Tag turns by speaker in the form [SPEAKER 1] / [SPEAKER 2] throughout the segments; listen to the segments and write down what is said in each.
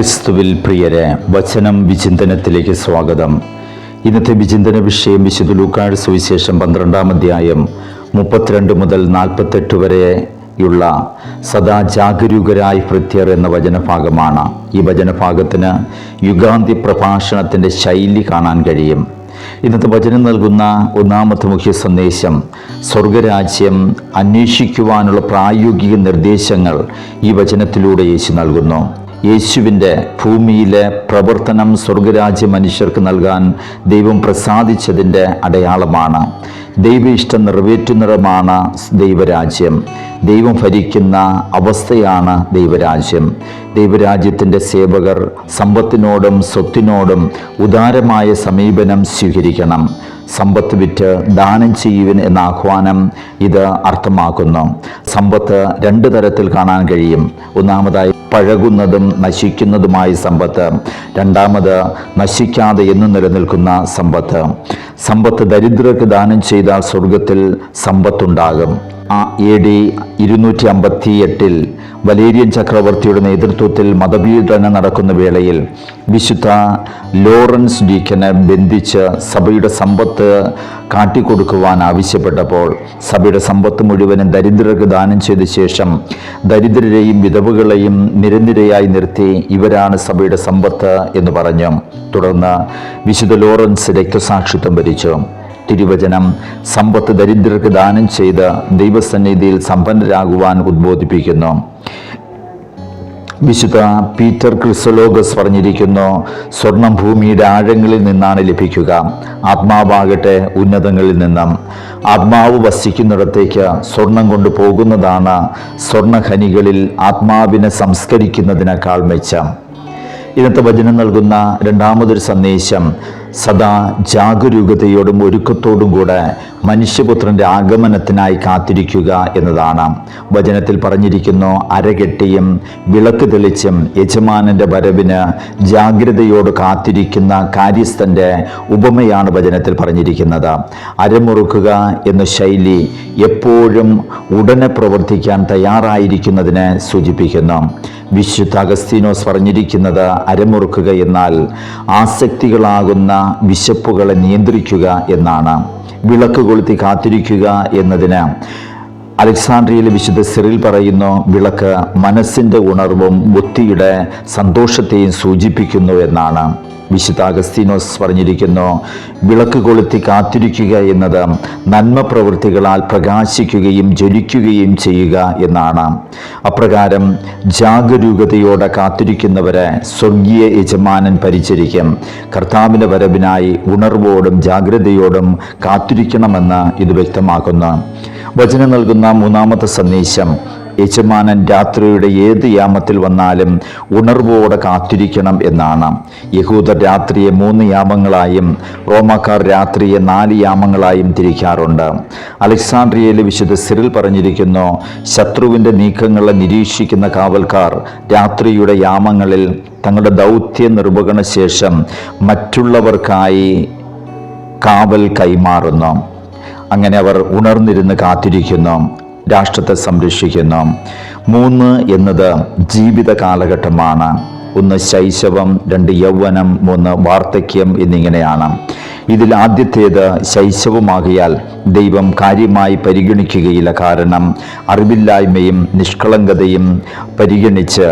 [SPEAKER 1] ക്രിസ്തുവിൽ പ്രിയരെ വചനം വിചിന്തനത്തിലേക്ക് സ്വാഗതം. ഇന്നത്തെ വിചിന്തന വിഷയം വിശുദ്ധ ലൂക്കാട് സുവിശേഷം പന്ത്രണ്ടാം അധ്യായം മുപ്പത്തിരണ്ട് മുതൽ നാൽപ്പത്തെട്ട് വരെയുള്ള സദാ ജാഗരൂകരായി ഭൃത്യർ എന്ന വചനഭാഗമാണ്. ഈ വചനഭാഗത്തിന് യുഗാന്തി പ്രഭാഷണത്തിന്റെ ശൈലി കാണാൻ കഴിയും. ഇന്നത്തെ വചനം നൽകുന്ന ഒന്നാമത്തെ മുഖ്യ സന്ദേശം സ്വർഗരാജ്യം അന്വേഷിക്കുവാനുള്ള പ്രായോഗിക നിർദ്ദേശങ്ങൾ ഈ വചനത്തിലൂടെ യേശു നൽകുന്നു. യേശുവിന്റെ ഭൂമിയിലെ പ്രവർത്തനം സ്വർഗരാജ്യ മനുഷ്യർക്ക് നൽകാൻ ദൈവം പ്രസാദിച്ചതിന്റെ അടയാളമാണ്. ദൈവ ഇഷ്ടം നിറവേറ്റുന്നതുമാണ് ദൈവരാജ്യം. ദൈവം ഭരിക്കുന്ന അവസ്ഥയാണ് ദൈവരാജ്യം. ദൈവരാജ്യത്തിന്റെ സേവകർ സമ്പത്തിനോടും സ്വത്തിനോടും ഉദാരമായ സമീപനം സ്വീകരിക്കണം. സമ്പത്ത് വിറ്റ് ദാനം ചെയ്യുവിൻ എന്ന ആഹ്വാനം ഇത് അർത്ഥമാക്കുന്നു. സമ്പത്ത് രണ്ട് തരത്തിൽ കാണാൻ കഴിയും. ഒന്നാമതായി പഴകുന്നതും നശിക്കുന്നതുമായ സമ്പത്ത്. രണ്ടാമത് നശിക്കാതെ എന്നും നിലനിൽക്കുന്ന സമ്പത്ത്. സമ്പത്ത് ദരിദ്രർക്ക് ദാനം ചെയ്താൽ സ്വർഗത്തിൽ സമ്പത്തുണ്ടാകും. എ ഡി ഇരുന്നൂറ്റി അമ്പത്തി എട്ടിൽ വലേരിയൻ ചക്രവർത്തിയുടെ നേതൃത്വത്തിൽ മതപീഡനം നടക്കുന്ന വേളയിൽ വിശുദ്ധ ലോറൻസ് ഡീക്കനെ ബന്ധിച്ച് സഭയുടെ സമ്പത്ത് കാട്ടിക്കൊടുക്കുവാൻ ആവശ്യപ്പെട്ടപ്പോൾ സഭയുടെ സമ്പത്ത് മുഴുവനും ദരിദ്രർക്ക് ദാനം ചെയ്ത ശേഷം ദരിദ്രരെയും വിധവുകളെയും നിരനിരയായി നിർത്തി ഇവരാണ് സഭയുടെ സമ്പത്ത് എന്ന് പറഞ്ഞു. തുടർന്ന് വിശുദ്ധ ലോറൻസ് രക്തസാക്ഷിത്വം ഭരിച്ചു തിരുവചനം സമ്പത്ത് ദരിദ്രർക്ക് ദാനം ചെയ്ത് ദൈവസന്നിധിയിൽ സമ്പന്നരാകുവാൻ ഉദ്ബോധിപ്പിക്കുന്നു. വിശുദ്ധ പീറ്റർ ക്രിസലോഗസ് പറഞ്ഞിരിക്കുന്നു സ്വർണം ഭൂമിയുടെ ആഴങ്ങളിൽ നിന്നാണ് ലഭിക്കുക ആത്മാവാകട്ടെ ഉന്നതങ്ങളിൽ നിന്നും. ആത്മാവ് വസിക്കുന്നിടത്തേക്ക് സ്വർണം കൊണ്ട് പോകുന്നതാണ് സ്വർണഖനികളിൽ ആത്മാവിനെ സംസ്കരിക്കുന്നതിനേക്കാൾ മെച്ചം. ഇന്നത്തെ വചനം നൽകുന്ന രണ്ടാമതൊരു സന്ദേശം സദാ ജാഗരൂകതയോടും ഒരുക്കത്തോടും കൂടെ മനുഷ്യപുത്രന്റെ ആഗമനത്തിനായി കാത്തിരിക്കുക എന്നതാണ്. വചനത്തിൽ പറഞ്ഞിരിക്കുന്നു അരകെട്ടിയും വിളക്ക് തെളിച്ചും യജമാനന്റെ വരവിന് ജാഗ്രതയോട് കാത്തിരിക്കുന്ന കാര്യസ്ഥന്റെ ഉപമയാണ് വചനത്തിൽ പറഞ്ഞിരിക്കുന്നത്. അരമുറുക്കുക എന്ന ശൈലി എപ്പോഴും ഉടനെ പ്രവർത്തിക്കാൻ തയ്യാറായിരിക്കുന്നതിനെ സൂചിപ്പിക്കുന്നു. വിശുദ്ധ അഗസ്തീനോസ് പറഞ്ഞിരിക്കുന്നത് അരമുറുക്കുക എന്നാൽ ആസക്തികളാകുന്ന വിശപ്പുകളെ നിയന്ത്രിക്കുക എന്നാണ്. വിളക്ക് കൊളുത്തി കാത്തിരിക്കുക എന്നതിന് അലക്സാണ്ട്രിയയിലെ വിശുദ്ധ സിറിൽ പറയുന്നു വിളക്ക് മനസ്സിന്റെ ഉണർവും ബുദ്ധിയുടെ സന്തോഷത്തെയും സൂചിപ്പിക്കുന്നു എന്നാണ്. വിശുദ്ധ അഗസ്തീനോസ് പറഞ്ഞിരിക്കുന്നു വിളക്ക് കൊളുത്തി കാത്തിരിക്കുക എന്നത് നന്മ പ്രവൃത്തികളാൽ പ്രകാശിക്കുകയും ജ്വലിക്കുകയും ചെയ്യുക എന്നാണ്. അപ്രകാരം ജാഗരൂകതയോടെ കാത്തിരിക്കുന്നവരെ സ്വർഗീയ യജമാനൻ പരിചരിക്കും. കർത്താവിന്റെ വരവിനായി ഉണർവോടും ജാഗ്രതയോടും കാത്തിരിക്കണമെന്ന് ഇത് വ്യക്തമാക്കുന്നു. വചനം നൽകുന്ന മൂന്നാമത്തെ സന്ദേശം യജമാനൻ രാത്രിയുടെ ഏത് യാമത്തിൽ വന്നാലും ഉണർവോടെ കാത്തിരിക്കണം എന്നാണ്. യഹൂദർ രാത്രിയെ മൂന്ന് യാമങ്ങളായും റോമാക്കാർ രാത്രിയെ നാല് യാമങ്ങളായും തിരിക്കാറുണ്ട്. അലക്സാണ്ട്രിയയിലെ വിശുദ്ധ സിറിൽ പറഞ്ഞിരിക്കുന്നു ശത്രുവിന്റെ നീക്കങ്ങളെ നിരീക്ഷിക്കുന്ന കാവൽക്കാർ രാത്രിയുടെ യാമങ്ങളിൽ തങ്ങളുടെ ദൗത്യ നിർവഹണ ശേഷം മറ്റുള്ളവർക്കായി കാവൽ കൈമാറുന്നു. അങ്ങനെ അവർ ഉണർന്നിരുന്ന് കാത്തിരിക്കുന്നു. രാഷ്ട്രത്തെ സംരക്ഷിക്കുന്നു മൂന്ന് എന്നത് ജീവിത കാലഘട്ടമാണ്. ഒന്ന് ശൈശവം രണ്ട് യൗവനം മൂന്ന് വാർദ്ധക്യം എന്നിങ്ങനെയാണ്. ഇതിൽ ആദ്യത്തേത് ശൈശവമാകിയാൽ ദൈവം കാര്യമായി പരിഗണിക്കുകയില്ല. കാരണം അറിവില്ലായ്മയും നിഷ്കളങ്കതയും പരിഗണിച്ച്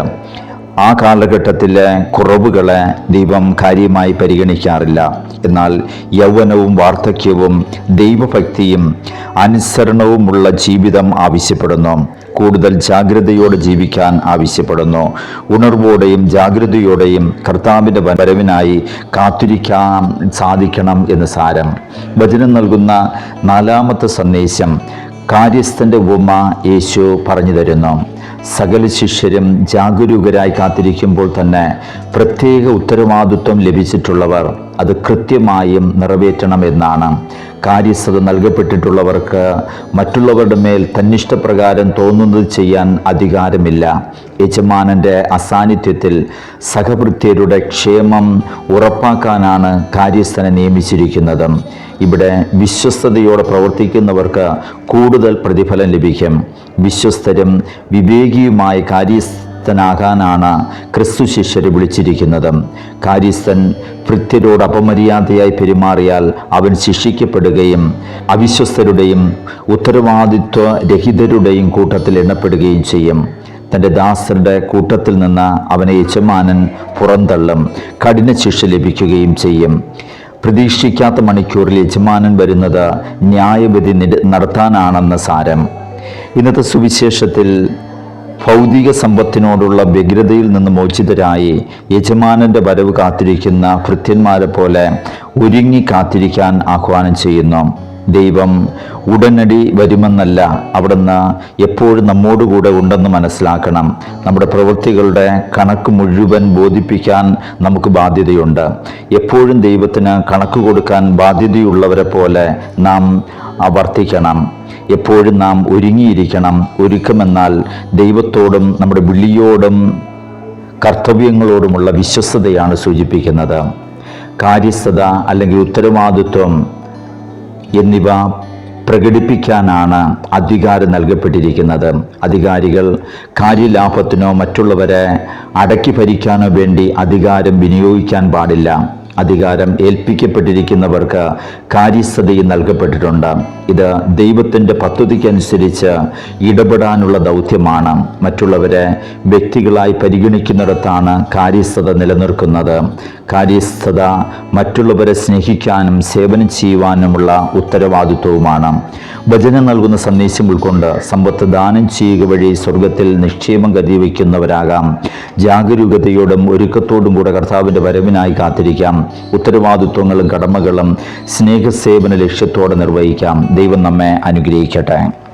[SPEAKER 1] ആ കാലഘട്ടത്തിലെ കുറവുകളെ ദൈവം കാര്യമായി പരിഗണിക്കാറില്ല. എന്നാൽ യൗവനവും വാർദ്ധക്യവും ദൈവഭക്തിയും അനുസരണവുമുള്ള ജീവിതം ആവശ്യപ്പെടുന്നു. കൂടുതൽ ജാഗ്രതയോടെ ജീവിക്കാൻ ആവശ്യപ്പെടുന്നു. ഉണർവോടെയും ജാഗ്രതയോടെയും കർത്താവിന്റെ വരവിനായി കാത്തിരിക്കാൻ സാധിക്കണം എന്ന് സാരം. വചനം നൽകുന്ന നാലാമത്തെ സന്ദേശം കാര്യസ്ഥന്റെ ഉപമ യേശു പറഞ്ഞു തരുന്നു. സകല ശിഷ്യരും ജാഗരൂകരായി കാത്തിരിക്കുമ്പോൾ തന്നെ പ്രത്യേക ഉത്തരവാദിത്വം ലഭിച്ചിട്ടുള്ളവർ അത് കൃത്യമായും നിറവേറ്റണമെന്നാണ്. കാര്യസ്ഥത നൽകപ്പെട്ടിട്ടുള്ളവർക്ക് മറ്റുള്ളവരുടെ മേൽ തന്നിഷ്ടപ്രകാരം തോന്നുന്നത് ചെയ്യാൻ അധികാരമില്ല. യജമാനന്റെ അസാന്നിധ്യത്തിൽ സഹവൃത്തിയരുടെ ക്ഷേമം ഉറപ്പാക്കാനാണ് കാര്യസ്ഥനെ നിയമിച്ചിരിക്കുന്നത്. ഇവിടെ വിശ്വസ്തയോടെ പ്രവർത്തിക്കുന്നവർക്ക് കൂടുതൽ പ്രതിഫലം ലഭിക്കും. വിശ്വസ്തരും വിവേകിയുമായ കാര്യ കാര്യസ്ഥനാകാനാണ് ക്രിസ്തു ശിഷ്യരെ വിളിച്ചിരിക്കുന്നത്. കാര്യസ്ഥൻ ഭൃത്യരോട് അപമര്യാദയായി പെരുമാറിയാൽ അവൻ ശിക്ഷിക്കപ്പെടുകയും അവിശ്വസ്തരുടെയും ഉത്തരവാദിത്വ രഹിതരുടെയും കൂട്ടത്തിൽ എണ്ണപ്പെടുകയും ചെയ്യും. തന്റെ ദാസരുടെ കൂട്ടത്തിൽ നിന്ന് അവനെ യജമാനൻ പുറന്തള്ളും കഠിന ശിക്ഷ ലഭിക്കുകയും ചെയ്യും. പ്രതീക്ഷിക്കാത്ത മണിക്കൂറിൽ യജമാനൻ വരുന്നത് ന്യായവിധി നടത്താനാണെന്ന് സാരം. ഇന്നത്തെ സുവിശേഷത്തിൽ ഭൗതിക സമ്പത്തിനോടുള്ള വ്യഗ്രതയിൽ നിന്ന് മോചിതരായി യജമാനന്റെ വരവ് കാത്തിരിക്കുന്ന ഭൃത്യന്മാരെ പോലെ ഒരുങ്ങി കാത്തിരിക്കാൻ ആഹ്വാനം ചെയ്യുന്നു. ദൈവം ഉടനടി വരുമെന്നല്ല അവിടുന്ന് എപ്പോഴും നമ്മോടുകൂടെ ഉണ്ടെന്ന് മനസ്സിലാക്കണം. നമ്മുടെ പ്രവൃത്തികളുടെ കണക്ക് മുഴുവൻ ബോധിപ്പിക്കാൻ നമുക്ക് ബാധ്യതയുണ്ട്. എപ്പോഴും ദൈവത്തിന് കണക്ക് കൊടുക്കാൻ ബാധ്യതയുള്ളവരെ പോലെ നാം വർത്തിക്കണം എപ്പോഴും നാം ഒരുങ്ങിയിരിക്കണം ഒരുക്കമെന്നാൽ ദൈവത്തോടും നമ്മുടെ വിളിയോടും കർത്തവ്യങ്ങളോടുമുള്ള വിശ്വസ്തതയാണ് സൂചിപ്പിക്കുന്നത്. കാര്യസ്ഥത അല്ലെങ്കിൽ ഉത്തരവാദിത്വം എന്നിവ പ്രകടിപ്പിക്കാനാണ് അധികാരം നൽകപ്പെട്ടിരിക്കുന്നത്. അധികാരികൾ കാര്യലാഭത്തിനോ മറ്റുള്ളവരെ അടക്കി ഭരിക്കാനോ വേണ്ടി അധികാരം വിനിയോഗിക്കാൻ പാടില്ല. അധികാരം ഏൽപ്പിക്കപ്പെട്ടിരിക്കുന്നവർക്ക് കാര്യസ്ഥതയും നൽകപ്പെട്ടിട്ടുണ്ട്. ഇത് ദൈവത്തിന്റെ പദ്ധതിക്കനുസരിച്ച് ഇടപെടാനുള്ള ദൗത്യമാണ്. മറ്റുള്ളവരെ വ്യക്തികളായി പരിഗണിക്കുന്നിടത്താണ് കാര്യസ്ഥത നിലനിർക്കുന്നത് കാര്യസ്ഥത മറ്റുള്ളവരെ സ്നേഹിക്കാനും സേവനം ചെയ്യുവാനുമുള്ള ഉത്തരവാദിത്വവുമാണ്. വചനം നൽകുന്ന സന്ദേശം ഉൾക്കൊണ്ട് സമ്പത്ത് ദാനം ചെയ്യുക വഴി സ്വർഗത്തിൽ നിക്ഷേപം കരുതി വയ്ക്കുന്നവരാകാം ജാഗരൂകതയോടും ഒരുക്കത്തോടും കൂടെ കർത്താവിന്റെ വരവിനായി കാത്തിരിക്കാം. ഉത്തരവാദിത്വങ്ങളും കടമകളും സ്നേഹസേവന ലക്ഷ്യത്തോടെ നിർവഹിക്കാം. ദൈവം നമ്മെ അനുഗ്രഹിക്കട്ടെ.